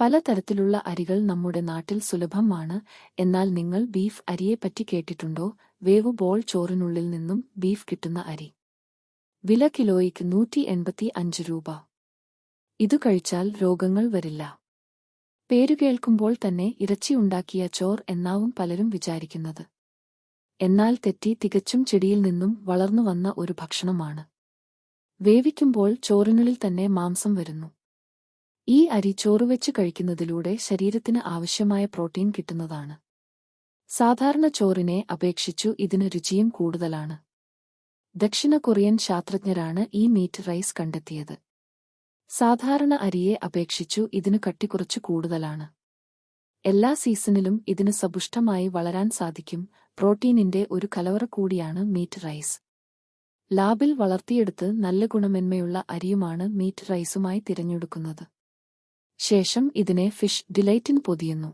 പലതരത്തിലുള്ള അരികൾ നമ്മുടെ നാട്ടിൽ സുലഭമാണ്. എന്നാൽ നിങ്ങൾ ബീഫ് അരിയെപ്പറ്റി കേട്ടിട്ടുണ്ടോ? വേവ് ബോൾ ചോറിനുള്ളിൽ നിന്നും ബീഫ് കിട്ടുന്ന അരി. വില കിലോയ്ക്ക് നൂറ്റി എൺപത്തി അഞ്ച് രൂപ. ഇതു കഴിച്ചാൽ രോഗങ്ങൾ വരില്ല. പേരു കേൾക്കുമ്പോൾ തന്നെ ഇറച്ചിയുണ്ടാക്കിയ ചോർ എന്നാവും പലരും വിചാരിക്കുന്നത്. എന്നാൽ തെറ്റി തികച്ചും ചെടിയിൽ നിന്നും വളർന്നു വന്ന ഒരു ഭക്ഷണമാണ്. വേവിക്കുമ്പോൾ ചോറിനുള്ളിൽ തന്നെ മാംസം വരുന്നു. ഈ അരി ചോറുവെച്ച് കഴിക്കുന്നതിലൂടെ ശരീരത്തിന് ആവശ്യമായ പ്രോട്ടീൻ കിട്ടുന്നതാണ്. സാധാരണ ചോറിനെ അപേക്ഷിച്ചു ഇതിന് രുചിയും കൂടുതലാണ്. ദക്ഷിണ കൊറിയൻ ശാസ്ത്രജ്ഞരാണ് ഈ മീറ്റ് റൈസ് കണ്ടെത്തിയത്. സാധാരണ അരിയെ അപേക്ഷിച്ചു ഇതിന് കട്ടി കൂടുതലാണ്. എല്ലാ സീസണിലും ഇതിന് സപുഷ്ടമായി വളരാൻ സാധിക്കും പ്രോട്ടീനിന്റെ ഒരു കലവറ കൂടിയാണ് മീറ്റ് റൈസ്. ലാബിൽ വളർത്തിയെടുത്ത് നല്ല ഗുണമേന്മയുള്ള അരിയുമാണ് മീറ്റ് റൈസുമായി തിരഞ്ഞെടുക്കുന്നത്. ശേഷം ഇതിനെ ഫിഷ് ഡിലൈറ്റിൻ പൊതിയുന്നു.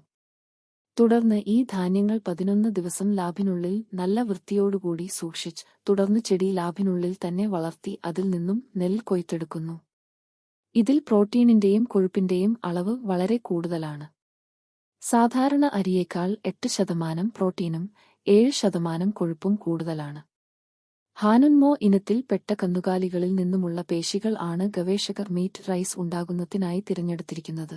തുടർന്ന് ഈ ധാന്യങ്ങൾ പതിനൊന്ന് ദിവസം ലാഭിനുള്ളിൽ നല്ല വൃത്തിയോടുകൂടി സൂക്ഷിച്ച് തുടർന്ന് ചെടി ലാഭിനുള്ളിൽ തന്നെ വളർത്തി അതിൽ നിന്നും നെല്ല് കൊയ്ത്തെടുക്കുന്നു. ഇതിൽ പ്രോട്ടീനിന്റെയും കൊഴുപ്പിന്റെയും അളവ് വളരെ കൂടുതലാണ്. സാധാരണ അരിയേക്കാൾ എട്ട് ശതമാനം പ്രോട്ടീനും ഏഴ് ശതമാനം കൊഴുപ്പും കൂടുതലാണ്. ഹാനുൻമോ ഇനത്തിൽ പെട്ട കന്നുകാലികളിൽ നിന്നുമുള്ള പേശികൾ ആണ് ഗവേഷകർ മീറ്റ് റൈസ് ഉണ്ടാകുന്നതിനായി തിരഞ്ഞെടുത്തിരിക്കുന്നത്.